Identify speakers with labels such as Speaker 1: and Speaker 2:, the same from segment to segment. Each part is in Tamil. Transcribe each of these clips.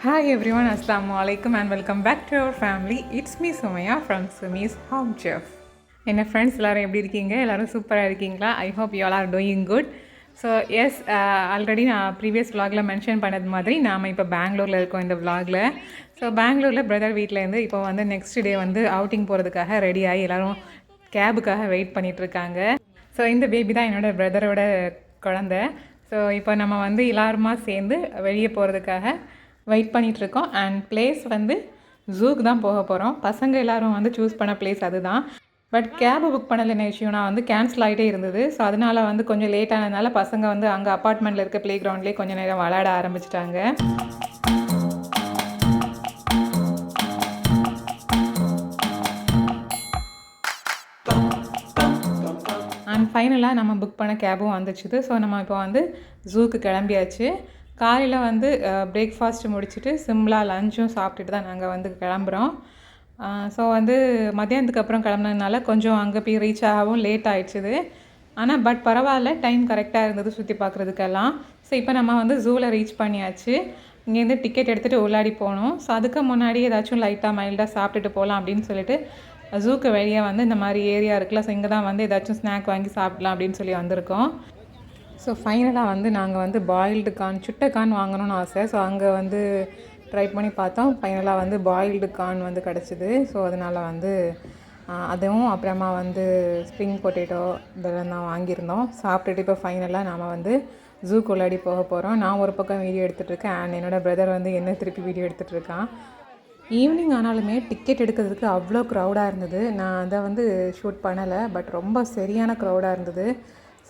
Speaker 1: ஹாய் எவ்ரி ஒன் அஸ்லாம் வலைக்கம் and welcome back to our family it's me Sumaiya from சுமீஸ் ஹாப் ஜெஃப் என்ன ஃப்ரெண்ட்ஸ் எல்லோரும் எப்படி இருக்கீங்க? எல்லோரும் சூப்பராக இருக்கீங்களா? I hope you all are doing good so as already நான் ப்ரீவியஸ் விலாகில் மென்ஷன் பண்ணது மாதிரி நாம் இப்போ பெங்களூரில் இருக்கோம் இந்த விலாகில் ஸோ பெங்களூரில் பிரதர் வீட்டிலேருந்து இப்போ வந்து நெக்ஸ்ட் டே வந்து அவுட்டிங் போகிறதுக்காக ரெடி ஆகி எல்லோரும் கேபுக்காக வெயிட் பண்ணிகிட்ருக்காங்க ஸோ இந்த பேபி தான் என்னோட பிரதரோட குழந்த. ஸோ இப்போ நம்ம வந்து எல்லாருமா சேர்ந்து வெளியே போகிறதுக்காக வெயிட் பண்ணிகிட்ருக்கோம் இருக்கோம் அண்ட் பிளேஸ் வந்து ஜூக்கு தான் போக போகிறோம் பசங்க எல்லாரும் வந்து சூஸ் பண்ண பிளேஸ் அதுதான். பட் கேபு புக் பண்ணல என்ன இஷ்யூனா வந்து கேன்சல் ஆகிட்டே இருந்தது. ஸோ அதனால வந்து கொஞ்சம் லேட் ஆனதுனால பசங்க வந்து அங்கே அப்பார்ட்மெண்ட்டில் இருக்க ப்ளே கிரவுண்ட்லேயே கொஞ்சம் நேரம் விளையாட ஆரம்பிச்சிட்டாங்க. அண்ட் ஃபைனலாக நம்ம புக் பண்ண கேபும் வந்துச்சு ஸோ நம்ம இப்போ வந்து ஜூக்கு கிளம்பியாச்சு. காலையில் வந்து பிரேக்ஃபாஸ்ட் முடிச்சுட்டு சிம்லா லஞ்சும் சாப்பிட்டுட்டு தான் நாங்கள் வந்து கிளம்புறோம். ஸோ வந்து மத்தியானத்துக்கு அப்புறம் கிளம்புனதுனால கொஞ்சம் அங்கே போய் ரீச் ஆகவும் லேட் ஆகிடுச்சிது ஆனால் பட் பரவாயில்ல டைம் கரெக்டாக இருந்தது சுற்றி பார்க்குறதுக்கெல்லாம். ஸோ இப்போ நம்ம வந்து ஜூவில் ரீச் பண்ணியாச்சு. இங்கேருந்து டிக்கெட் எடுத்துகிட்டு உள்ளாடி போகணும். ஸோ அதுக்கு முன்னாடி ஏதாச்சும் லைட்டாக மைல்டாக சாப்பிட்டுட்டு போகலாம் அப்படின்னு சொல்லிட்டு ஜூக்கு வெளியே வந்து இந்த மாதிரி ஏரியா இருக்குல்ல ஸோ இங்கே தான் வந்து ஏதாச்சும் ஸ்நாக் வாங்கி சாப்பிடலாம் அப்படின்னு சொல்லி வந்திருக்கோம். ஸோ ஃபைனலாக வந்து நாங்கள் வந்து பாயில்டு கார்ன் சுட்ட கார்ன் வாங்கணும்னு ஆசை. ஸோ அங்கே வந்து ட்ரை பண்ணி பார்த்தோம். ஃபைனலாக வந்து பாயில்டு கார்ன் வந்து கிடச்சிது. ஸோ அதனால் வந்து அதுவும் அப்புறமா வந்து ஸ்ப்ரிங் பொட்டேட்டோ இதெல்லாம் தான் வாங்கியிருந்தோம். சாப்பிட்டுட்டு இப்போ ஃபைனலாக நாம் வந்து ஜூக்கு உள்ளாடி போக போகிறோம் நான் ஒரு பக்கம் வீடியோ எடுத்துகிட்டு இருக்கேன். அண்ட் என்னோடய பிரதர் வந்து என்ன திருப்பி வீடியோ எடுத்துகிட்டு இருக்கான். ஈவினிங் ஆனாலுமே டிக்கெட் எடுக்கிறதுக்கு அவ்வளோ க்ரௌடாக இருந்தது. நான் அதை வந்து ஷூட் பண்ணலை. பட் ரொம்ப சரியான க்ரௌடாக இருந்தது.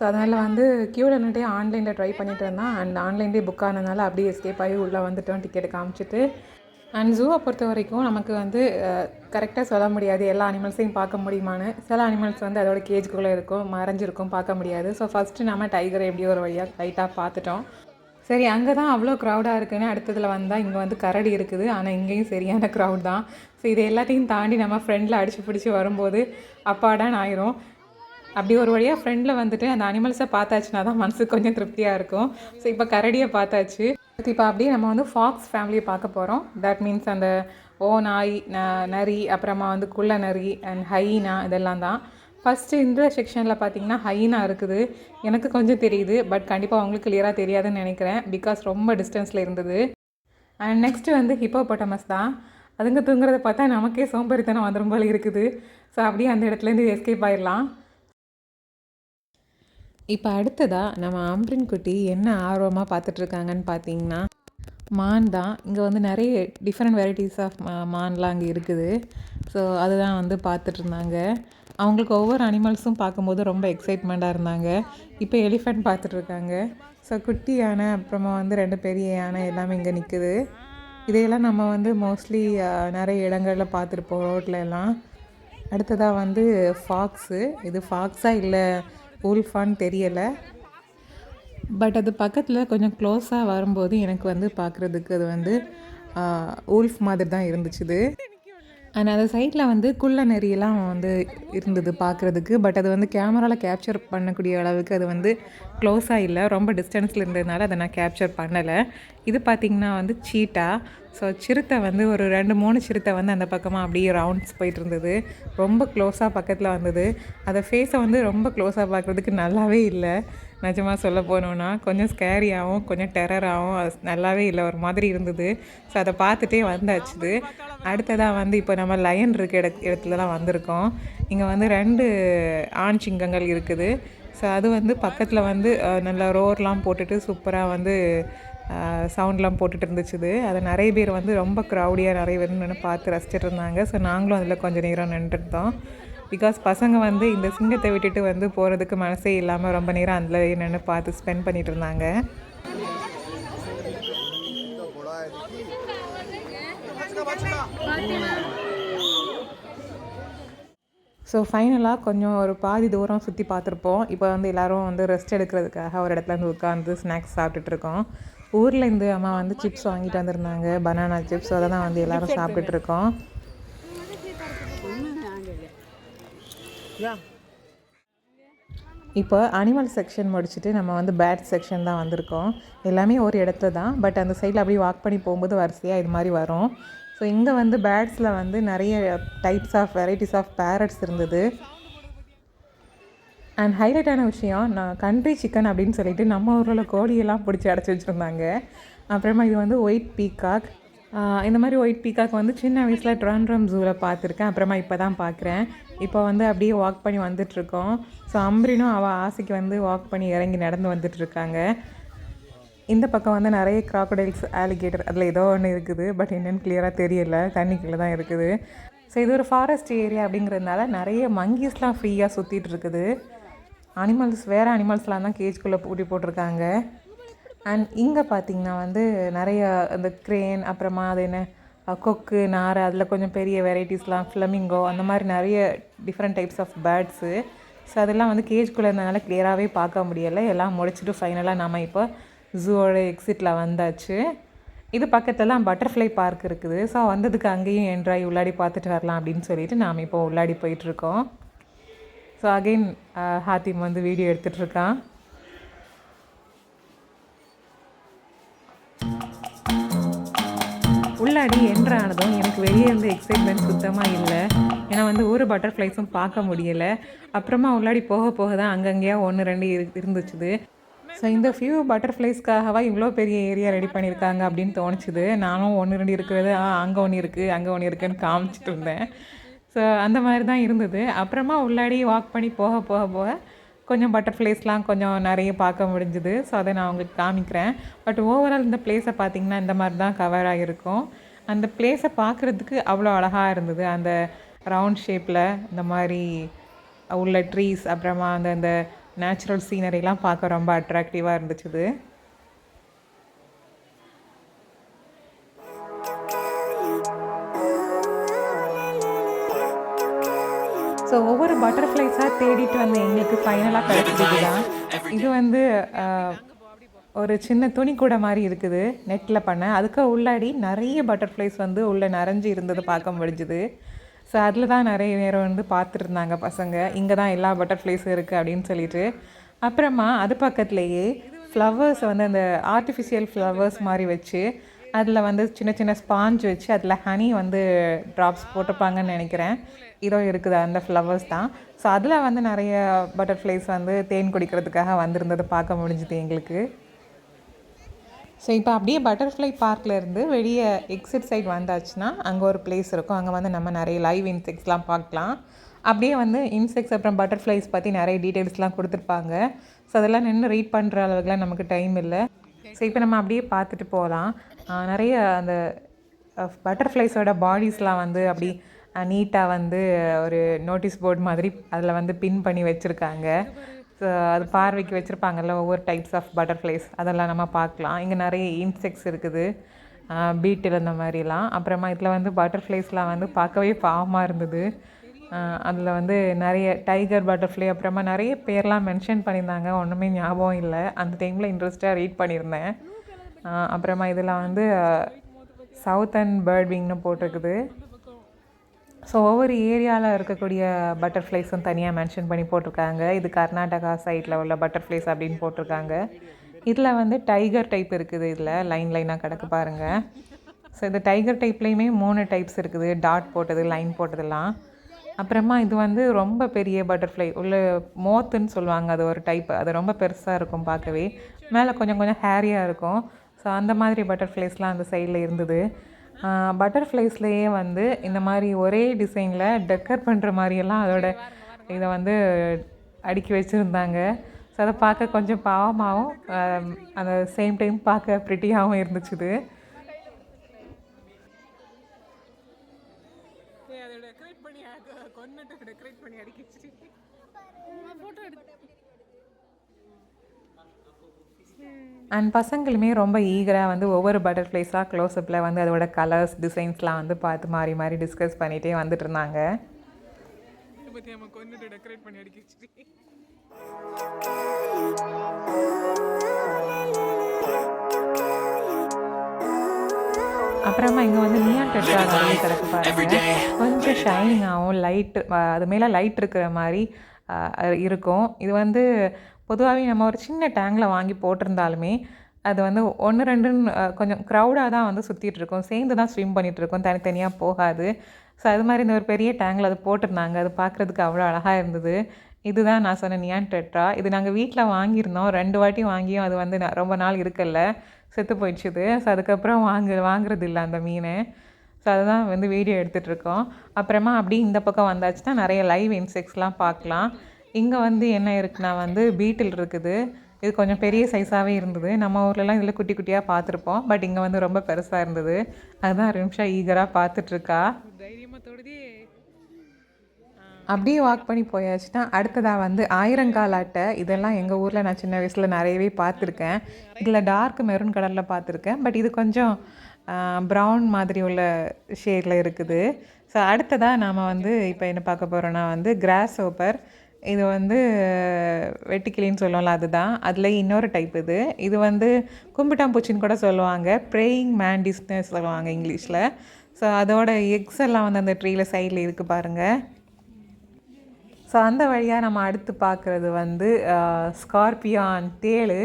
Speaker 1: ஸோ அதனால் வந்து க்யூவில் நின்றுட்டே ஆன்லைனில் ட்ரை பண்ணிட்டு இருந்தேன். அண்ட் ஆன்லைன்லேயே புக் ஆனதுனால அப்படியே எஸ்கேப் ஆகி உள்ளே வந்துட்டோம் டிக்கெட் காமிச்சிட்டு அண்ட் ஜூவை பொறுத்த வரைக்கும் நமக்கு வந்து கரெக்டாக சொல்ல முடியாது. எல்லா அனிமல்ஸையும் பார்க்க முடியுமான்னு. சில அனிமல்ஸ் வந்து அதோட கேஜுக்குள்ளே இருக்கும் மறைஞ்சிருக்கும் பார்க்க முடியாது. ஸோ ஃபஸ்ட்டு நம்ம டைகரை எப்படியோ ஒரு வழியாக லைட்டாக பார்த்துட்டோம். சரி அங்கே தான் அவ்வளோ க்ரௌடாக இருக்குன்னு அடுத்ததில் வந்தால் இங்கே வந்து கரடி இருக்குது. ஆனால் இங்கேயும் சரியான க்ரௌட் தான். ஸோ இது எல்லாத்தையும் தாண்டி நம்ம ஃப்ரெண்டில் அடிச்சு பிடிச்சி வரும்போது அப்பாடான்னு ஆயிரும். அப்படி ஒரு வழியாக ஃப்ரெண்டில் வந்துட்டு அந்த அனிமல்ஸை பார்த்தாச்சுன்னா தான் மனசுக்கு கொஞ்சம் திருப்தியாக இருக்கும். ஸோ இப்போ கரடியை பார்த்தாச்சு. இப்போ அப்படியே நம்ம வந்து ஃபாக்ஸ் ஃபேமிலியை பார்க்க போகிறோம் தட் மீன்ஸ் அந்த ஓ நாய் நரி அப்புறமா வந்து குள்ள நரி அண்ட் ஹைனா இதெல்லாம் தான். ஃபஸ்ட்டு இந்த செக்ஷனில் பார்த்தீங்கன்னா ஹைனா இருக்குது. எனக்கு கொஞ்சம் தெரியுது பட் கண்டிப்பாக உங்களுக்கு கிளியராக தெரியாதுன்னு நினைக்கிறேன். பிகாஸ் ரொம்ப டிஸ்டன்ஸில் இருந்தது. அண்ட் நெக்ஸ்ட்டு வந்து ஹிப்போபொட்டமஸ் தான். அதுங்க தூங்குறத பார்த்தா நமக்கே சோம்பேறித்தனம் வந்துடும் போல இருக்குது. ஸோ அப்படியே அந்த இடத்துலேருந்து எஸ்கேப் ஆயிடலாம். இப்போ அடுத்ததாக நம்ம அம்ரின் குட்டி என்ன ஆர்வமாக பார்த்துட்ருக்காங்கன்னு பார்த்தீங்கன்னா மான் தான். இங்கே வந்து நிறைய டிஃப்ரெண்ட் வெரைட்டிஸ் ஆஃப் மான்லாம் அங்கே இருக்குது. ஸோ அதுதான் வந்து பார்த்துட்டு இருந்தாங்க அவங்களுக்கு ஒவ்வொரு அனிமல்ஸும் பார்க்கும்போது ரொம்ப எக்ஸைட்மெண்ட்டாக இருந்தாங்க. இப்போ எலிஃபெண்ட் பார்த்துட்ருக்காங்க. ஸோ குட்டி யானை அப்புறமா வந்து ரெண்டு பெரிய யானை எல்லாமே இங்கே நிற்குது இதையெல்லாம் நம்ம வந்து மோஸ்ட்லி நிறைய இடங்களில் பார்த்துருப்போம் ரோட்டில் எல்லாம். அடுத்ததாக வந்து ஃபாக்ஸு இது ஃபாக்ஸாக இல்லை ஊல்ஃபான்னு தெரியலை. பட் அது பக்கத்தில் கொஞ்சம் க்ளோஸாக வரும்போது எனக்கு வந்து பார்க்குறதுக்கு அது வந்து ஊல்ஃப் மாதிரி தான் இருந்துச்சுது. அண்ட் அந்த சைட்டில் வந்து குள்ள நெறியெல்லாம் வந்து இருந்தது பார்க்குறதுக்கு பட் அது வந்து கேமராவில் கேப்சர் பண்ணக்கூடிய அளவுக்கு அது வந்து க்ளோஸாக இல்லை. ரொம்ப டிஸ்டன்ஸில் இருந்ததுனால அதை நான் கேப்சர் பண்ணலை. இது பார்த்திங்கன்னா வந்து சீட்டா. ஸோ சிறுத்தை வந்து ஒரு ரெண்டு மூணு சிறுத்தை வந்து அந்த பக்கமாக அப்படியே ரவுண்ட்ஸ் போயிட்டு இருந்தது ரொம்ப க்ளோஸாக பக்கத்தில் வந்தது. அதை ஃபேஸை வந்து ரொம்ப க்ளோஸாக பார்க்குறதுக்கு நல்லாவே இல்லை. நிஜமாக சொல்ல போனோன்னா கொஞ்சம் ஸ்கேரியாகவும் கொஞ்சம் டெரராகவும் நல்லாவே இல்லை. ஒரு மாதிரி இருந்தது. ஸோ அதை பார்த்துட்டே வந்தாச்சுது அடுத்ததாக வந்து இப்போ நம்ம லயன் இருக்க இட இடத்துல தான் வந்திருக்கோம். இங்கே வந்து ரெண்டு ஆண் சிங்கங்கள் இருக்குது. ஸோ அது வந்து பக்கத்தில் வந்து நல்லா ரோர்லாம் போட்டுட்டு சூப்பராக வந்து சவுண்ட்லாம் போட்டுட்டு இருந்துச்சுது. அதை நிறைய பேர் வந்து ரொம்ப க்ரௌடியாக நிறைய பேர் நின்று பார்த்து ரசிச்சுட்டு இருந்தாங்க. ஸோ நாங்களும் அதில் கொஞ்சம் நேரம் நின்றுருந்தோம் பிகாஸ் பசங்க வந்து இந்த சிங்கத்தை விட்டுட்டு வந்து போகிறதுக்கு மனசே இல்லாமல் ரொம்ப நேரம் அதில் நின்று பார்த்து ஸ்பெண்ட் பண்ணிட்டு இருந்தாங்க. ஸோ ஃபைனலாக கொஞ்சம் ஒரு பாதி தூரம் சுற்றி பார்த்துருப்போம். இப்போ வந்து எல்லோரும் வந்து ரெஸ்ட் எடுக்கிறதுக்காக ஒரு இடத்துல வந்து உட்காந்து ஸ்நாக்ஸ் சாப்பிட்டுட்டு இருக்கோம். ஊரில் இருந்து அம்மா வந்து சிப்ஸ் வாங்கிட்டு வந்திருந்தாங்க. பனானா சிப்ஸ் அதை தான் வந்து எல்லாரும் சாப்பிட்டுட்டு இருக்கோம் இப்போ அனிமல் செக்ஷன் முடிச்சுட்டு நம்ம வந்து பேட் செக்ஷன் தான் வந்திருக்கோம். எல்லாமே ஒரு இடத்துல தான். பட் அந்த சைடில் அப்படியே வாக் பண்ணி போகும்போது வரிசையாக இது மாதிரி வரும். ஸோ இங்கே வந்து பேட்ஸில் வந்து நிறைய types of varieties of parrots இருந்தது. அண்ட் ஹைலைட்டான விஷயம் நான் கண்ட்ரி சிக்கன் அப்படின்னு சொல்லிட்டு நம்ம ஊரில் கோழியெல்லாம் பிடிச்சி அடைச்சி வச்சுருந்தாங்க. அப்புறமா இது வந்து ஒயிட் பீகாக் இந்த மாதிரி ஒயிட் பீகாக் வந்து சின்ன வயசில் ட்ரான்ட்ரம் ஜூவில் பார்த்துருக்கேன். அப்புறமா இப்போ தான் பார்க்குறேன். இப்போ வந்து அப்படியே வாக் பண்ணி வந்துட்ருக்கோம் ஸோ அம்பரினும் அவள் ஆசைக்கு வந்து வாக் பண்ணி இறங்கி நடந்து வந்துட்டுருக்காங்க. இந்த பக்கம் வந்து நிறைய க்ராக்கடைல்ஸ் ஆலிகேட்டர் அதில் ஏதோ ஒன்று இருக்குது. பட் என்னென்னு கிளியராக தெரியல. தண்ணிக்குள்ளே தான் இருக்குது. ஸோ இது ஒரு ஃபாரஸ்ட் ஏரியா அப்படிங்கிறதுனால நிறைய மங்கீஸ்லாம் ஃப்ரீயாக சுற்றிட்டு இருக்குது அனிமல்ஸ் வேறு அனிமல்ஸ்லாம் தான் கேஜ்குள்ளே பூட்டி போட்டிருக்காங்க. அண்ட் இங்கே பார்த்தீங்கன்னா வந்து நிறைய இந்த க்ரேன் அப்புறமா அது என்ன கொக்கு நாரை அதில் கொஞ்சம் பெரிய வெரைட்டிஸ்லாம் ஃப்ளமிங்கோ அந்த மாதிரி நிறைய different types of birds so அதெல்லாம் வந்து கேஜ்குள்ளே இருந்தனால கிளியராகவே பார்க்க முடியலை. எல்லாம் முடிச்சுட்டு ஃபைனலாக நம்ம இப்போ ஜூவோட எக்ஸிட்டில் வந்தாச்சு. இது பக்கத்துலலாம் பட்டர்ஃப்ளை பார்க் இருக்குது. ஸோ வந்ததுக்கு அங்கேயும் என்ட்ராய் உள்ளாடி பார்த்துட்டு வரலாம் அப்படின்னு சொல்லிட்டு நாம் இப்போ உள்ளாடி போயிட்டுருக்கோம் ஸோ அகெயின் ஹாத்திம் வந்து வீடியோ எடுத்துகிட்டு இருக்கான் உள்ளாடி என்ட்ரு ஆனதும் எனக்கு வெளியே இருந்து எக்ஸைட்மெண்ட் சுத்தமாக இல்லை. ஏன்னா வந்து ஒரு பட்டர்ஃப்ளைஸும் பார்க்க முடியலை. அப்புறமா உள்ளாடி போக போக தான் அங்கங்கேயா ஒன்று ரெண்டு இரு இருந்துச்சுது. ஸோ இந்த ஃபியூ பட்டர்ஃப்ளைஸ்க்காகவா இவ்வளோ பெரிய ஏரியா ரெடி பண்ணியிருக்காங்க அப்படின்னு தோணுச்சுது. நானும் ஒன்று ரெண்டு இருக்கிறது ஆ அங்கே ஒன்று இருக்குது அங்கே ஒன்று இருக்குன்னு காமிச்சிட்டு இருந்தேன். ஸோ அந்த மாதிரி தான் இருந்தது. அப்புறமா உள்ளாடி வாக் பண்ணி போக போக போக கொஞ்சம் பட்டர்ஃப்ளைஸ்லாம் கொஞ்சம் நிறைய பார்க்க முடிஞ்சுது. ஸோ அதை நான் உங்களுக்கு காமிக்கிறேன். பட் ஓவரால் இந்த பிளேஸை பார்த்தீங்கன்னா இந்த மாதிரி தான் கவர் ஆகிருக்கும் அந்த பிளேஸை பார்க்குறதுக்கு அவ்வளோ அழகாக இருந்தது. அந்த ரவுண்ட் ஷேப்பில் இந்த மாதிரி உள்ள ட்ரீஸ் அப்புறமா அந்த அந்த நேச்சுரல் சீனரிலாம் பார்க்க ரொம்ப அட்ராக்டிவாக இருந்துச்சுது. ஸோ ஒவ்வொரு பட்டர்ஃப்ளைஸாக தேடிட்டு வந்து எங்களுக்கு ஃபைனலாக கிடைச்சது தான் இது வந்து ஒரு சின்ன துணி கூட மாதிரி இருக்குது நெட்டில் பண்ண. அதுக்கு உள்ளாடி நிறைய பட்டர்ஃப்ளைஸ் வந்து உள்ளே நிறைஞ்சு இருந்தது பார்க்க முடிஞ்சுது. ஸோ அதில் தான் நிறைய நேரம் வந்து பார்த்துருந்தாங்க பசங்க. இங்கே தான் எல்லா பட்டர்ஃப்ளைஸும் இருக்குது அப்படின்னு சொல்லிட்டு. அப்புறமா அது பக்கத்துலேயே ஃப்ளவர்ஸ் வந்து அந்த ஆர்டிஃபிஷியல் ஃப்ளவர்ஸ் மாதிரி வச்சு அதில் வந்து சின்ன சின்ன ஸ்பாஞ்ச் வச்சு அதில் ஹனி வந்து ட்ராப்ஸ் போட்டிருப்பாங்கன்னு நினைக்கிறேன். இதோ இருக்குது அந்த ஃப்ளவர்ஸ் தான். ஸோ அதில் வந்து நிறைய பட்டர்ஃப்ளைஸ் வந்து தேன் குடிக்கிறதுக்காக வந்திருந்ததை பார்க்க முடிஞ்சுது எங்களுக்கு. ஸோ இப்போ அப்படியே பட்டர்ஃப்ளை பார்க்லேருந்து வெளியே எக்ஸிட் சைட் வந்தாச்சுன்னா அங்கே ஒரு பிளேஸ் இருக்கும். அங்கே வந்து நம்ம நிறைய லைவ் இன்செக்ட்ஸ்லாம் பார்க்கலாம். அப்படியே வந்து இன்செக்ட்ஸ் அப்புறம் பட்டர்ஃப்ளைஸ் பற்றி நிறைய டீட்டெயில்ஸ்லாம் கொடுத்துருப்பாங்க. ஸோ அதெல்லாம் நின்று ரீட் பண்ணுற அளவுக்குலாம் நமக்கு டைம் இல்லை. ஸோ இப்போ நம்ம அப்படியே பார்த்துட்டு போகலாம். நிறைய அந்த பட்டர்ஃப்ளைஸோட பாடிஸ்லாம் வந்து அப்படி நீட்டாக வந்து ஒரு நோட்டீஸ் போர்டு மாதிரி அதில் வந்து பின் பண்ணி வச்சுருக்காங்க. ஸோ அது பார்வைக்கு வச்சுருப்பாங்கல்ல ஒவ்வொரு டைப்ஸ் ஆஃப் பட்டர்ஃப்ளைஸ் அதெல்லாம் நம்ம பார்க்கலாம். இங்கே நிறைய இன்செக்ட்ஸ் இருக்குது. பீட்டில் இந்த மாதிரிலாம். அப்புறமா இதில் வந்து பட்டர்ஃப்ளைஸ்லாம் வந்து பார்க்கவே பாவமாக இருந்தது. அதில் வந்து நிறைய டைகர் பட்டர்ஃப்ளை அப்புறமா நிறைய பேர்லாம் மென்ஷன் பண்ணியிருந்தாங்க. ஒன்றுமே ஞாபகம் இல்லை. அந்த டைமில் இன்ட்ரெஸ்ட்டாக ரீட் பண்ணியிருந்தேன். அப்புறமா இதில் வந்து சவுத் அண்ட் பேர்ட் விங்னு போட்டிருக்குது. ஸோ ஒவ்வொரு ஏரியாவில் இருக்கக்கூடிய பட்டர்ஃப்ளைஸும் தனியாக மென்ஷன் பண்ணி போட்டிருக்காங்க. இது கர்நாடகா சைடில் உள்ள பட்டர்ஃப்ளைஸ் அப்படின்னு போட்டிருக்காங்க. இதில் வந்து டைகர் டைப் இருக்குது இதில். லைன் லைனாக கிடக்கு பாருங்கள் ஸோ இந்த டைகர் டைப்லேயுமே மூணு டைப்ஸ் இருக்குது. டாட் போட்டது லைன் போட்டதெல்லாம். அப்புறமா இது வந்து ரொம்ப பெரிய பட்டர்ஃப்ளை உள்ள மோத்துன்னு சொல்லுவாங்க. அது ஒரு டைப் அது ரொம்ப பெருசாக இருக்கும் பார்க்கவே. மேலே கொஞ்சம் கொஞ்சம் ஹேரியாக இருக்கும். ஸோ அந்த மாதிரி பட்டர்ஃப்ளைஸ்லாம் அந்த சைடில் இருந்தது. பட்டர்ஃப்ளைஸ்லேயே வந்து இந்த மாதிரி ஒரே டிசைனில் டெக்கர் பண்ணுற மாதிரியெல்லாம் அதோட இதை வந்து அடுக்கி வச்சுருந்தாங்க. ஸோ அதை பார்க்க கொஞ்சம் பாவமாகவும் அந்த சேம் டைம் பார்க்க ப்ரிட்டியாகவும் இருந்துச்சுது அதை டெக்கரேட் பண்ணி கொண்டுட்டு டெக்கரேட் பண்ணி அடிக்க அண்ட் பசங்களுமே ரொம்ப ஈகராக வந்து ஒவ்வொரு பட்டர்ஃப்ளைஸாக க்ளோஸ்அப்பில் வந்து அதோட கலர்ஸ் டிசைன்ஸ்லாம் வந்து பார்த்து மாறி மாறி டிஸ்கஸ் பண்ணிகிட்டே வந்துட்டு இருந்தாங்க. அப்புறமா இங்கே வந்து நியான் டெட்ரா நிறைய கிடக்கு பாருங்க. கொஞ்சம் ஷைனிங்காகவும் லைட் அது மேலே லைட் இருக்கிற மாதிரி இருக்கும். இது வந்து பொதுவாகவே நம்ம ஒரு சின்ன டேங்கில் வாங்கி போட்டிருந்தாலுமே அது வந்து ஒன்று ரெண்டுன்னு கொஞ்சம் க்ரௌடாக தான் வந்து சுற்றிட்டுருக்கோம் சேர்ந்து தான் ஸ்விம் பண்ணிகிட்ருக்கோம் தனித்தனியாக போகாது. ஸோ அது மாதிரி இந்த ஒரு பெரிய டேங்கில் அது போட்டிருந்தாங்க. அது பார்க்குறதுக்கு அவ்வளோ அழகாக இருந்தது. இதுதான் நான் சொன்ன நியான் டெட்ரா இது நாங்கள் வீட்டில் வாங்கியிருந்தோம். ரெண்டு வாட்டி வாங்கியும் அது வந்து ந- ரொம்ப நாள் இருக்கல. செத்து போயிடுச்சுது ஸோ அதுக்கப்புறம் வாங்க வாங்குறது இல்லை அந்த மீன். ஸோ அதுதான் வந்து வீடியோ எடுத்துகிட்ருக்கோம் அப்புறமா அப்படியே இந்த பக்கம் வந்தாச்சுன்னா நிறைய லைவ் இன்செக்ட்ஸ்லாம் பார்க்கலாம். இங்கே வந்து என்ன இருக்குன்னா வந்து பீட்டில் இருக்குது. இது கொஞ்சம் பெரிய சைஸாகவே இருந்தது. நம்ம ஊர்லலாம் இதில் குட்டி குட்டியாக பார்த்துருப்போம். பட் இங்கே வந்து ரொம்ப பெருசாக இருந்தது. அதுதான் ரிம்ஷா ஈகராக பார்த்துட்ருக்கா. அப்படியே வாக் பண்ணி போயாச்சுன்னா அடுத்ததாக வந்து ஆயிரங்கால் அட்டை இதெல்லாம் எங்கள் ஊரில் நான் சின்ன வயசில் நிறையவே பார்த்துருக்கேன். இதில் டார்க் மெரூன் கலரில் பார்த்துருக்கேன். பட் இது கொஞ்சம் ப்ரௌன் மாதிரி உள்ள ஷேடில் இருக்குது. ஸோ அடுத்ததாக நாம் வந்து இப்போ என்ன பார்க்க போகிறோன்னா வந்து கிராஸ் ஓப்பர் இது வந்து வெட்டுக்கிளின்னு சொல்லுவோம்ல அதுதான். அதில் இன்னொரு டைப் இது. இது வந்து கும்பிட்டாம்பூச்சின்னு கூட சொல்லுவாங்க. ப்ரேயிங் மேண்டிஸ்னு சொல்லுவாங்க இங்கிலீஷில். ஸோ அதோட எக்ஸ் எல்லாம் வந்து அந்த ட்ரீயில் சைடில் இருக்குது பாருங்கள் ஸோ அந்த வழியாக நம்ம அடுத்து பார்க்குறது வந்து ஸ்கார்பியான் தேள்.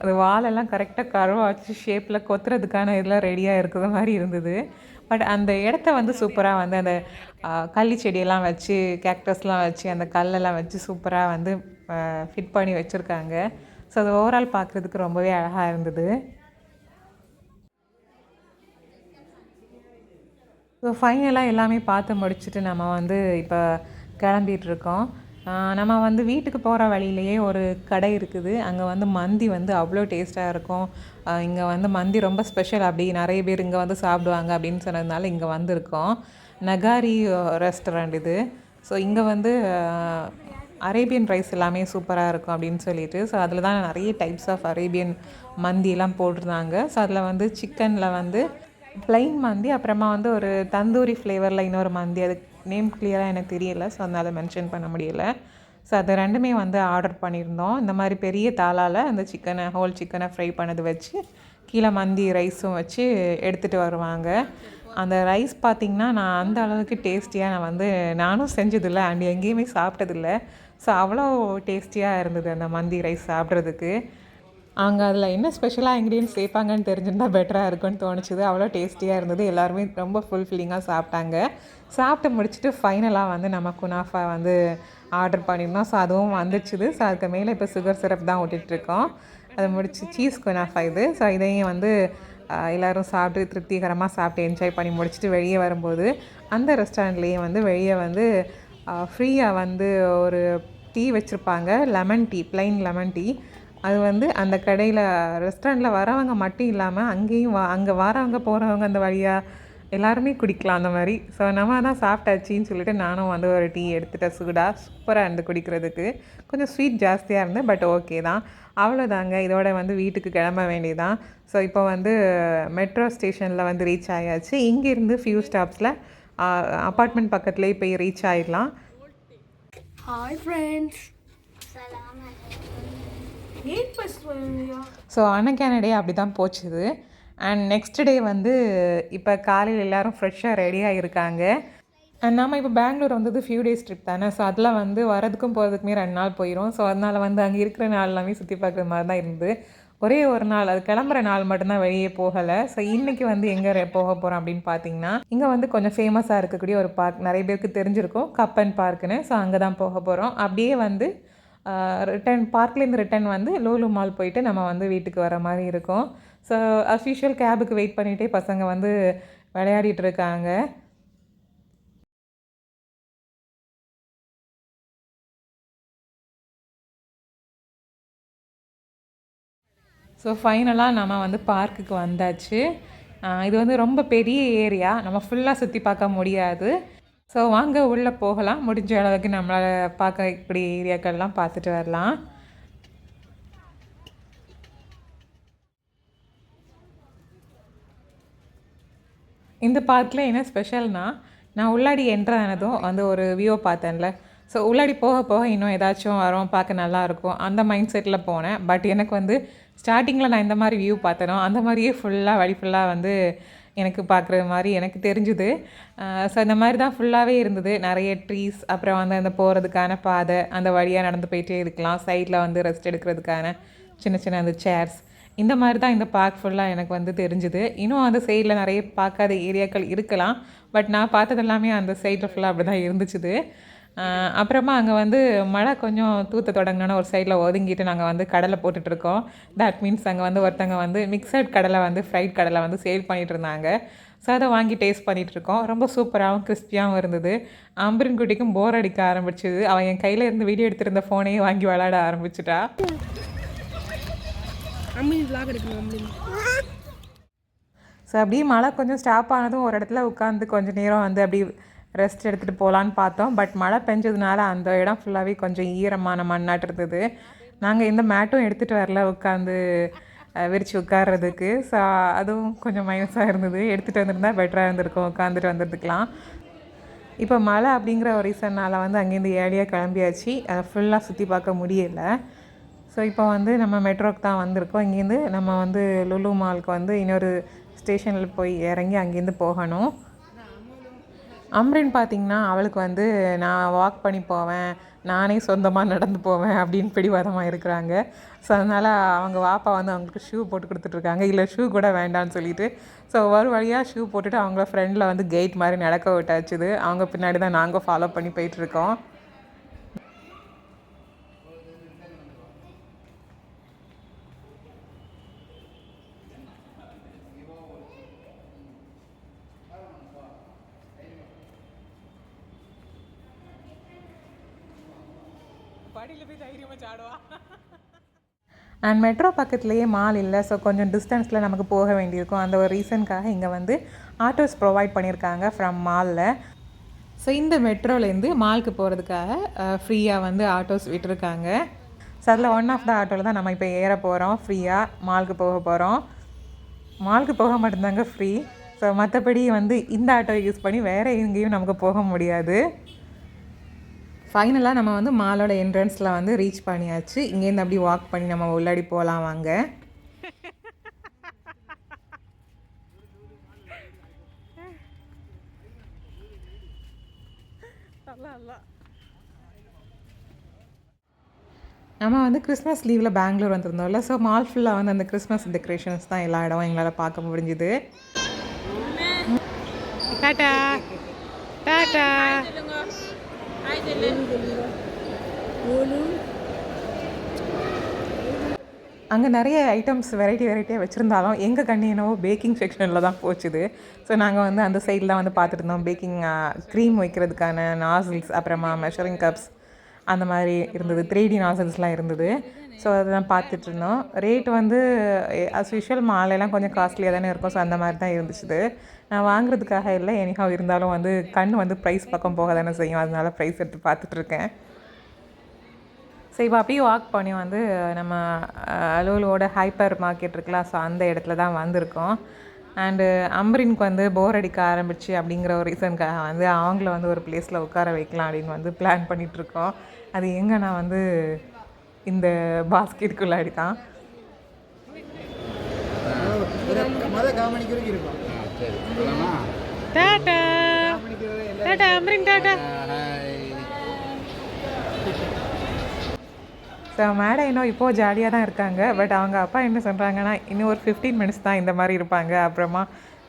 Speaker 1: அது வாலெல்லாம் கரெக்டாக கருவாச்சு ஷேப்பில் கொத்துறதுக்கான இதெல்லாம் ரெடியாக இருக்கிற மாதிரி இருந்தது. பட் அந்த இடத்த வந்து சூப்பராக வந்து அந்த கள்ளி செடியெல்லாம் வச்சு கேக்டஸ்லாம் வச்சு அந்த கல்லெல்லாம் வச்சு சூப்பராக வந்து ஃபிட் பண்ணி வச்சுருக்காங்க. ஸோ அது ஓவரால் பார்க்குறதுக்கு ரொம்பவே அழகாக இருந்தது. ஸோ ஃபைனலாக எல்லாமே பார்த்து முடிச்சுட்டு நம்ம வந்து இப்போ கிளம்பிகிட்ருக்கோம் இருக்கோம். நம்ம வந்து வீட்டுக்கு போகிற வழியிலேயே ஒரு கடை இருக்குது. அங்கே வந்து மந்தி வந்து அவ்வளோ டேஸ்ட்டாக இருக்கும். இங்கே வந்து மந்தி ரொம்ப ஸ்பெஷல். அப்படி நிறைய பேர் இங்கே வந்து சாப்பிடுவாங்க அப்படின்னு சொன்னதுனால இங்கே வந்திருக்கோம். நகாரி ரெஸ்டாரண்ட் இது. ஸோ இங்கே வந்து அரேபியன் ரைஸ் எல்லாமே சூப்பராக இருக்கும் அப்படின்னு சொல்லிட்டு. ஸோ அதில் தான் நிறைய டைப்ஸ் ஆஃப் அரேபியன் மந்தியெல்லாம் போட்டிருந்தாங்க. ஸோ அதில் வந்து சிக்கனில் வந்து ப்ளைன் மந்தி அப்புறமா வந்து ஒரு தந்தூரி ஃப்ளேவரில் இன்னொரு மந்தி. அது நேம் கிளியராக எனக்கு தெரியலை ஸோ அதனால் மென்ஷன் பண்ண முடியல. ஸோ அது ரெண்டுமே வந்து ஆர்டர் பண்ணியிருந்தோம். இந்த மாதிரி பெரிய தாளால் அந்த சிக்கனை ஹோல் சிக்கனை ஃப்ரை பண்ணது வச்சு கீழே மந்தி ரைஸும் வச்சு எடுத்துகிட்டு வருவாங்க. அந்த ரைஸ் பார்த்திங்கன்னா நான் அந்த அளவுக்கு டேஸ்டியாக நான் வந்து நானும் செஞ்சதில்லை. அண்ட் எங்கேயுமே சாப்பிட்டதில்ல. ஸோ அவ்வளோ டேஸ்டியாக இருந்தது அந்த மந்தி ரைஸ் சாப்பிட்றதுக்கு. அங்கே அதில் என்ன ஸ்பெஷலாக இன்க்ரீடியன்ஸ் சேர்ப்பாங்கன்னு தெரிஞ்சிருந்தால் பெட்டராக இருக்கும்னு தோணுச்சுது. அவ்வளோ டேஸ்டியாக இருந்தது. எல்லாருமே ரொம்ப ஃபுல்ஃபில்லிங்காக சாப்பிட்டாங்க. சாப்பிட்டு முடிச்சுட்டு ஃபைனலாக வந்து நம்ம குனாஃபா வந்து ஆர்டர் பண்ணியிருந்தோம். ஸோ அதுவும் வந்துச்சுது. ஸோ அதுக்கு மேலே இப்போ சுகர் சிரப் தான் ஓட்டிகிட்ருக்கோம் அதை முடிச்சு சீஸ் குனாஃபா இது. ஸோ இதையும் வந்து எல்லோரும் எல்லாரும் சாப்பிட்டு திருப்திகரமாக சாப்பிட்டு என்ஜாய் பண்ணி முடிச்சுட்டு வெளியே வரும்போது அந்த ரெஸ்டாரண்ட்லேயே வந்து வெளியே வந்து ஃப்ரீயாக வந்து ஒரு டீ வச்சுருப்பாங்க. Lemon tea plain lemon tea அது வந்து அந்த கடையில் ரெஸ்டாரண்ட்டில் வரவங்க மட்டும் இல்லாமல் அங்கேயும் வா அங்கே வரவங்க போகிறவங்க அந்த வழியாக எல்லாருமே குடிக்கலாம் அந்த மாதிரி. ஸோ நம்ம தான் சாப்பிட்டாச்சின்னு சொல்லிட்டு நானும் வந்து ஒரு டீ எடுத்துட்டேன். சூடாக சூப்பராக இருந்து குடிக்கிறதுக்கு. கொஞ்சம் ஸ்வீட் ஜாஸ்தியாக இருந்து பட் ஓகே தான். அவ்வளோதாங்க இதோட வந்து வீட்டுக்கு கிளம்ப வேண்டியதான் ஸோ இப்போ வந்து மெட்ரோ ஸ்டேஷனில் வந்து ரீச் ஆயாச்சு. இங்கேருந்து ஃபியூ ஸ்டாப்ஸில் அப்பார்ட்மெண்ட் பக்கத்துலேயே போய் ரீச் ஆயிடலாம்.
Speaker 2: Hi friends.
Speaker 1: ஸோ அன்னைக்கான டே அப்படி தான் போச்சுது. அண்ட் நெக்ஸ்ட் டே வந்து இப்போ காலையில் எல்லாரும் ஃப்ரெஷ்ஷாக ரெடியாக இருக்காங்க. அண்ட் நாம் இப்போ பெங்களூர் வந்தது ஃபியூ டேஸ் ட்ரிப் தானே. ஸோ அதில் வந்து வரதுக்கும் போகிறதுக்குமே ரெண்டு நாள் போயிடும் ஸோ அதனால் வந்து அங்கே இருக்கிற நாள் எல்லாமே சுற்றி பார்க்குற மாதிரி தான் இருந்தது ஒரே ஒரு நாள் அது கிளம்புற நாள் மட்டும்தான் வெளியே போகலை. ஸோ இன்றைக்கி வந்து எங்கே போக போகிறோம் அப்படின்னு பார்த்தீங்கன்னா இங்கே வந்து கொஞ்சம் ஃபேமஸாக இருக்கக்கூடிய ஒரு பார்க் நிறைய பேருக்கு தெரிஞ்சிருக்கும். கப்பன் பார்க்குன்னு ஸோ அங்கே தான் போக போகிறோம் அப்படியே வந்து ரிட்டன் பார்க்லேருந்து ரிட்டன் வந்து லூலு மால் போயிட்டு நம்ம வந்து வீட்டுக்கு வர மாதிரி இருக்கும். ஸோ அஃபிஷியல் கேபுக்கு வெயிட் பண்ணிகிட்டே பசங்க வந்து விளையாடிட்டு இருக்காங்க. ஸோ ஃபைனலாக நம்ம வந்து பார்க்குக்கு வந்தாச்சு. இது வந்து ரொம்ப பெரிய ஏரியா நம்ம ஃபுல்லாக சுற்றி பார்க்க முடியாது. ஸோ வாங்க உள்ளே போகலாம். முடிஞ்ச அளவுக்கு நம்மளால் இப்படி ஏரியாக்கள்லாம் பார்த்துட்டு வரலாம். இந்த பார்க்கில் என்ன ஸ்பெஷல்னா நான் உள்ளாடி என்ட்ரு ஆனதும் வந்து ஒரு வியூ பார்த்தேன்ல. ஸோ உள்ளாடி போக போக இன்னும் ஏதாச்சும் வரும் பார்க்க நல்லா இருக்கும். அந்த மைண்ட் செட்டில் போனேன். பட் எனக்கு வந்து ஸ்டார்டிங்கில் நான் இந்த மாதிரி வியூ பார்த்தேனோ அந்த மாதிரியே ஃபுல்லாக வழி ஃபுல்லாக வந்து எனக்கு பார்க்குற மாதிரி எனக்கு தெரிஞ்சுது. ஸோ இந்த மாதிரி தான் ஃபுல்லாகவே இருந்தது. நிறைய ட்ரீஸ் அப்புறம் வந்து அந்த போகிறதுக்கான பாதை அந்த வழியாக நடந்து போயிட்டே இருக்கலாம். சைடில் வந்து ரெஸ்ட் எடுக்கிறதுக்கான சின்ன சின்ன அந்த சேர்ஸ் இந்த மாதிரி தான் இந்த பார்க் ஃபுல்லாக எனக்கு வந்து தெரிஞ்சுது. இன்னும் அந்த சைடில் நிறைய பார்க்காத ஏரியாக்கள் இருக்கலாம். பட் நான் பார்த்தது எல்லாமே அந்த சைடில் ஃபுல்லாக அப்படி தான் இருந்துச்சுது. அப்புறமா அங்கே வந்து மழை கொஞ்சம் தூத்த தொடங்கினோன்னு ஒரு சைடில் ஒதுங்கிட்டு நாங்கள் வந்து கடலை போட்டுட்ருக்கோம் தட் மீன்ஸ் அங்கே வந்து ஒருத்தங்க வந்து மிக்சட் கடலை வந்து ஃப்ரைட் கடலை வந்து சேல் பண்ணிட்டு இருந்தாங்க. ஸோ அதை வாங்கி டேஸ்ட் பண்ணிட்டு இருக்கோம். ரொம்ப சூப்பராகவும் கிறிஸ்பியாகவும் இருந்தது. அம்பரின் குட்டிக்கும் போர் அடிக்க ஆரம்பிச்சது. அவன் என் கையில் இருந்து வீடியோ எடுத்திருந்த ஃபோனையே வாங்கி விளையாட ஆரம்பிச்சிட்டா. ஸோ அப்படியே மழை கொஞ்சம் ஸ்டாப் ஆனதும் ஒரு இடத்துல உட்காந்து கொஞ்சம் நேரம் வந்து அப்படி ரெஸ்ட் எடுத்துகிட்டு போகலான்னு பார்த்தோம். பட் மழை பெஞ்சதுனால அந்த இடம் ஃபுல்லாகவே கொஞ்சம் ஈரமான மண்ணாட்டு இருந்தது. நாங்கள் இந்த மேட்டும் எடுத்துகிட்டு வரல உட்காந்து விரித்து உட்கார்றதுக்கு. ஸோ அதுவும் கொஞ்சம் மைனஸாக இருந்தது. எடுத்துகிட்டு வந்திருந்தா பெட்டராக இருந்திருக்கும். உட்காந்துட்டு வந்ததுக்கலாம் இப்போ மழை அப்படிங்கிற ஒரு ரீசன்னால் வந்து அங்கேருந்து ஏழியாக கிளம்பியாச்சு. அதை ஃபுல்லாக சுற்றி பார்க்க முடியலை. ஸோ இப்போ வந்து நம்ம மெட்ரோக்கு தான் வந்திருக்கோம். இங்கேருந்து நம்ம வந்து லுலு மாலுக்கு வந்து இன்னொரு ஸ்டேஷனில் போய் இறங்கி அங்கேருந்து போகணும். அம்ரின் பார்த்திங்கன்னா அவளுக்கு வந்து நான் வாக் பண்ணி போவேன். நானே சொந்தமாக நடந்து போவேன். அப்படின்னு பிடிவாதமாக இருக்கிறாங்க. ஸோ அதனால் அவங்க வாப்பா வந்து அவங்களுக்கு ஷூ போட்டு கொடுத்துட்ருக்காங்க இல்லை ஷூ கூட வேண்டாம்னு சொல்லிட்டு. ஸோ ஒரு வழியாக ஷூ போட்டுட்டு அவங்கள ஃப்ரெண்டில் வந்து கெயிட் மாதிரி நடக்க விட்டாச்சுது. அவங்க பின்னாடி தான் நாங்கள் ஃபாலோ பண்ணி போயிட்டுருக்கோம் படியில் போய் தைரியமாக சாடுவா. அண்ட் மெட்ரோ பக்கத்துலேயே மால் இல்லை ஸோ கொஞ்சம் டிஸ்டன்ஸில் நமக்கு போக வேண்டியிருக்கும். அந்த ஒரு ரீசனுக்காக இங்கே வந்து ஆட்டோஸ் ப்ரொவைட் பண்ணியிருக்காங்க ஃப்ரம் மாலில் ஸோ இந்த மெட்ரோலேருந்து மாலுக்கு போகிறதுக்காக ஃப்ரீயாக uh, வந்து ஆட்டோஸ் விட்டுருக்காங்க. ஸோ அதில் ஒன் ஆஃப் த ஆட்டோவில் தான் நம்ம இப்போ ஏற போகிறோம் ஃப்ரீயாக மாலுக்கு போக போகிறோம் மாலுக்கு போக மட்டும்தாங்க ஃப்ரீ ஸோ மற்றபடி வந்து இந்த ஆட்டோ யூஸ் பண்ணி வேறு எங்கேயும் நமக்கு போக முடியாது. ஃபைனலாக நம்ம வந்து மாலோட என்ட்ரன்ஸில் வந்து ரீச் பண்ணியாச்சு. இங்கேருந்து அப்படி வாக் பண்ணி நம்ம உள்ளாடி போகலாம் வாங்க. நம்ம வந்து கிறிஸ்மஸ் லீவில் பெங்களூர் வந்திருந்தோம்ல. ஸோ மால் ஃபுல்லாக வந்து அந்த கிறிஸ்மஸ் டெக்கரேஷன்ஸ் தான் எல்லா இடமும் எங்களால் பார்க்க முடிஞ்சுது. டாட்டா. டாட்டா. அங்கே நிறைய ஐட்டம்ஸ் வெரைட்டி வெரைட்டியாக வச்சுருந்தாலும் எங்கள் கண்ணினோ பேக்கிங் செக்ஷனில் தான் போச்சுது. ஸோ நாங்கள் வந்து அந்த சைடில் வந்து பார்த்துட்டு இருந்தோம். பேக்கிங் க்ரீம் வைக்கிறதுக்கான நாசில்ஸ் அப்புறமா மெஷரிங் கப்ஸ் அந்த மாதிரி இருந்தது. த்ரீ டி நாசில்ஸ்லாம் இருந்தது. ஸோ அதெல்லாம் பார்த்துட்டு இருந்தோம் ரேட் வந்து அஸ் யூஷுவல் மாலையெல்லாம் கொஞ்சம் காஸ்ட்லியாக தானே இருக்கும். ஸோ அந்த மாதிரி தான் இருந்துச்சு நான் வாங்குறதுக்காக இல்லை. எனிஹாவ் இருந்தாலும் வந்து கண் வந்து ப்ரைஸ் பக்கம் போக தானே செய்யும். அதனால ப்ரைஸ் எடுத்து பார்த்துட்டு இருக்கேன் ஸோ இப்போ அப்படியே வாக் பண்ணி வந்து நம்ம அலுவலோட ஹைப்பர் மார்க்கெட் இருக்கலாம் ஸோ அந்த இடத்துல தான் வந்திருக்கோம். அண்டு அம்பரினுக்கு வந்து போர் அடிக்க ஆரம்பிச்சு அப்படிங்கிற ஒரு ரீசனுக்காக வந்து அவங்கள வந்து ஒரு பிளேஸில் உட்கார வைக்கலாம் அப்படின்னு வந்து பிளான் பண்ணிகிட்ருக்கோம் அது எங்கே நான் வந்து இந்த பாஸ்கெட்டுக்குள்ளாடி தான் டாட்டா. டாட்டா அம்பரின் டாட்டா. ஸோ மேடம் இன்னும் இப்போது ஜாலியாக தான் இருக்காங்க. பட் அவங்க அப்பா என்ன சொல்கிறாங்கன்னா இன்னும் ஒரு ஃபிஃப்டீன் மினிட்ஸ் தான் இந்த மாதிரி இருப்பாங்க. அப்புறமா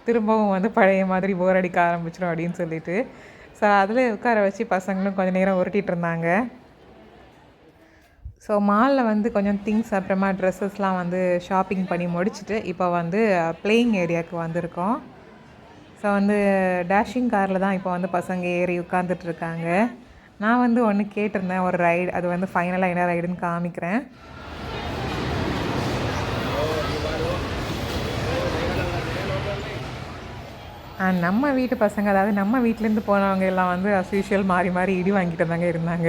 Speaker 1: திரும்பவும் வந்து பழைய மாதிரி போர் அடிக்க ஆரம்பிச்சிடும் அப்படின்னு சொல்லிட்டு. ஸோ அதில் உட்கார வச்சு பசங்களும் கொஞ்சம் நேரம் உருட்டிகிட்டு இருந்தாங்க. ஸோ மாலில் வந்து கொஞ்சம் திங்ஸ் அப்புறமா ட்ரெஸ்ஸஸ்லாம் வந்து ஷாப்பிங் பண்ணி முடிச்சுட்டு இப்போ வந்து பிளேயிங் ஏரியாவுக்கு வந்திருக்கோம். ஸோ வந்து டேஷிங் காரில் தான் இப்போ வந்து பசங்க ஏறி உட்காந்துட்டு இருக்காங்க நான் வந்து ஒன்று கேட்டிருந்தேன் ஒரு ரைடு அது வந்து ஃபைனலாக என்ன ரைடுன்னு காமிக்கிறேன். அண்ட் நம்ம வீட்டு பசங்க அதாவது நம்ம வீட்டிலேருந்து போனவங்க எல்லாம் வந்து அஸ் யூஷுவல் மாறி மாறி இடி வாங்கிட்டு தாங்க இருந்தாங்க.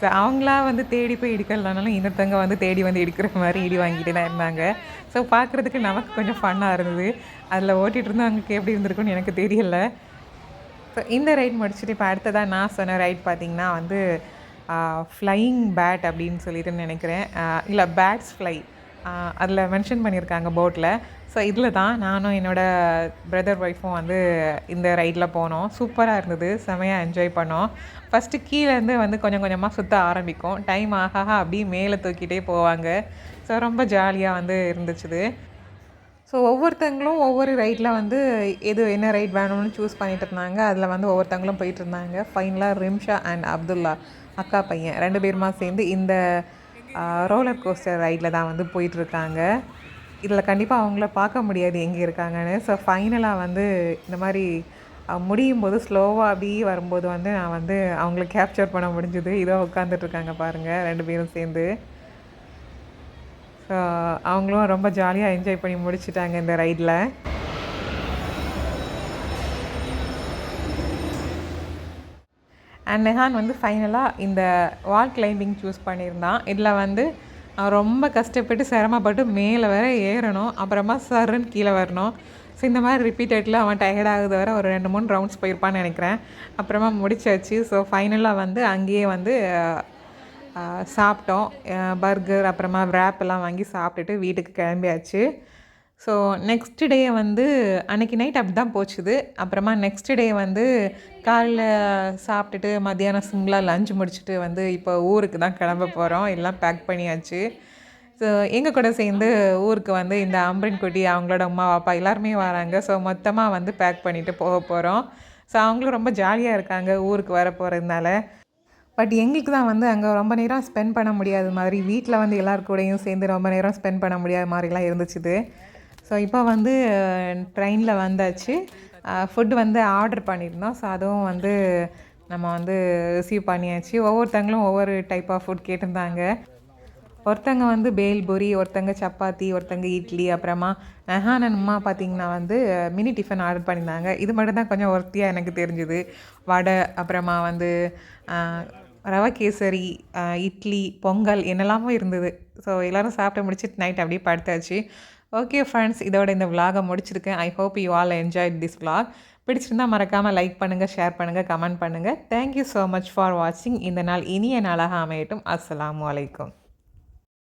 Speaker 1: ஸோ அவங்களா வந்து தேடி போய் எடுக்கலனாலும் இன்னொருத்தவங்க வந்து தேடி வந்து எடுக்கிற மாதிரி இடி வாங்கிட்டு தான் இருந்தாங்க. ஸோ பார்க்குறதுக்கு நமக்கு கொஞ்சம் ஃபன்னாக இருந்தது. அதில் ஓட்டிகிட்டு இருந்தவங்களுக்கு எப்படி இருந்திருக்குன்னு எனக்கு தெரியல. ஸோ இந்த ரைட் முடிச்சுட்டு இப்போ அடுத்ததாக நான் சொன்ன ரைட் பார்த்திங்கன்னா வந்து ஃப்ளையிங் பேட் அப்படின்னு சொல்லிட்டு நினைக்கிறேன். இல்லை பேட்ஸ் ஃப்ளை அதில் மென்ஷன் பண்ணியிருக்காங்க போட்டில் ஸோ இதில் தான் நானும் என்னோடய பிரதர் ஒய்ஃபும் வந்து இந்த ரைடில் போனோம். சூப்பராக இருந்தது. செமையாக என்ஜாய் பண்ணோம். ஃபஸ்ட்டு கீழேருந்து வந்து கொஞ்சம் கொஞ்சமாக சுற்ற ஆரம்பிக்கும். டைம் ஆக அப்படியே மேலே தூக்கிட்டே போவாங்க. ஸோ ரொம்ப ஜாலியாக வந்து இருந்துச்சுது. ஸோ ஒவ்வொருத்தங்களும் ஒவ்வொரு ரைட்டில் வந்து எது என்ன ரைட் வேணும்னு சூஸ் பண்ணிட்டு இருந்தாங்க. அதில் வந்து ஒவ்வொருத்தங்களும் போயிட்டு இருந்தாங்க. ஃபைனலாக ரிம்ஷா அண்ட் அப்துல்லா அக்கா பையன் ரெண்டு பேருமா சேர்ந்து இந்த ரோலர் கோஸ்டர் ரைடில் தான் வந்து போயிட்டுருக்காங்க இதில் கண்டிப்பாக அவங்கள பார்க்க முடியாது எங்கே இருக்காங்கன்னு. ஸோ ஃபைனலாக வந்து இந்த மாதிரி முடியும் போது ஸ்லோவாக அப்படியே வரும்போது வந்து நான் வந்து அவங்கள கேப்சர் பண்ண முடிஞ்சுது. இதோ உட்காந்துட்ருக்காங்க பாருங்கள் ரெண்டு பேரும் சேர்ந்து. ஸோ அவங்களும் ரொம்ப ஜாலியாக என்ஜாய் பண்ணி முடிச்சிட்டாங்க இந்த ரைடில் அண்ட் நெஹான் வந்து ஃபைனலாக இந்த வால் கிளைம்பிங் சூஸ் பண்ணியிருந்தான். இதில் வந்து ரொம்ப கஷ்டப்பட்டு சிரமப்பட்டு மேலே வர ஏறணும் அப்புறமா சருன்னு கீழே வரணும். ஸோ இந்த மாதிரி ரிப்பீட்டடில் அவன் டயர்ட் ஆகுது வர ஒரு ரெண்டு மூணு ரவுண்ட்ஸ் போயிருப்பான்னு நினைக்கிறேன். அப்புறமா முடிச்சாச்சு. ஸோ ஃபைனலாக வந்து அங்கேயே வந்து சாப்பிட்டோம். பர்கர் அப்புறமா ரேப் எல்லாம் வாங்கி சாப்பிட்டுட்டு வீட்டுக்கு கிளம்பியாச்சு. ஸோ நெக்ஸ்ட் டே வந்து அன்னைக்கு நைட் அப்படி தான் போச்சுது. அப்புறமா நெக்ஸ்ட் டே வந்து காலைல சாப்பிட்டுட்டு மத்தியானம் சிங்கிளாக லஞ்ச் முடிச்சுட்டு வந்து இப்போ ஊருக்கு தான் கிளம்ப போகிறோம் எல்லாம் பேக் பண்ணியாச்சு. ஸோ எங்கள் கூட சேர்ந்து ஊருக்கு வந்து இந்த அம்பரின் குட்டி அவங்களோட அம்மா அப்பா எல்லாருமே வராங்க. ஸோ மொத்தமாக வந்து பேக் பண்ணிவிட்டு போக போகிறோம் ஸோ அவங்களும் ரொம்ப ஜாலியாக இருக்காங்க ஊருக்கு வர போகிறதுனால பட் எங்களுக்கு தான் வந்து அங்கே ரொம்ப நேரம் ஸ்பெண்ட் பண்ண முடியாத மாதிரி வீட்டில் வந்து எல்லார் கூடயும் சேர்ந்து ரொம்ப நேரம் ஸ்பெண்ட் பண்ண முடியாத மாதிரிலாம் இருந்துச்சுது. ஸோ இப்போ வந்து ட்ரெயினில் வந்தாச்சு. ஃபுட் வந்து ஆர்டர் பண்ணியிருந்தோம் ஸோ அதுவும் வந்து நம்ம வந்து ரிசீவ் பண்ணியாச்சு. ஒவ்வொருத்தங்களும் ஒவ்வொரு டைப் ஆஃப் ஃபுட் கேட்டிருந்தாங்க. ஒருத்தங்க வந்து பேல்பூரி ஒருத்தங்க சப்பாத்தி ஒருத்தங்க இட்லி அப்புறமா நெஹானன்மா பார்த்திங்கன்னா அம்மா வந்து மினி டிஃபன் ஆர்டர் பண்ணியிருந்தாங்க. இது மட்டும் தான் கொஞ்சம் ஒர்த்தியாக எனக்கு தெரிஞ்சுது. வடை அப்புறமா வந்து ரவை கேசரி இட்லி பொங்கல் என்னெல்லாமோ இருந்தது. ஸோ எல்லோரும் சாப்பிட்டு முடிச்சுட்டு நைட் அப்படியே படுத்தாச்சு. ஓகே ஃப்ரெண்ட்ஸ் இதோட இந்த விலாகை முடிச்சிருக்கேன். I hope you all enjoy this vlog பிடிச்சிருந்தா மறக்காமல் லைக் பண்ணுங்கள் ஷேர் பண்ணுங்கள் கமெண்ட் பண்ணுங்கள் தேங்க்யூ ஸோ மச் ஃபார் வாட்சிங் இந்த நாள் இனிய நாளாக அமையட்டும். அஸ்ஸலாமு அலைக்கும்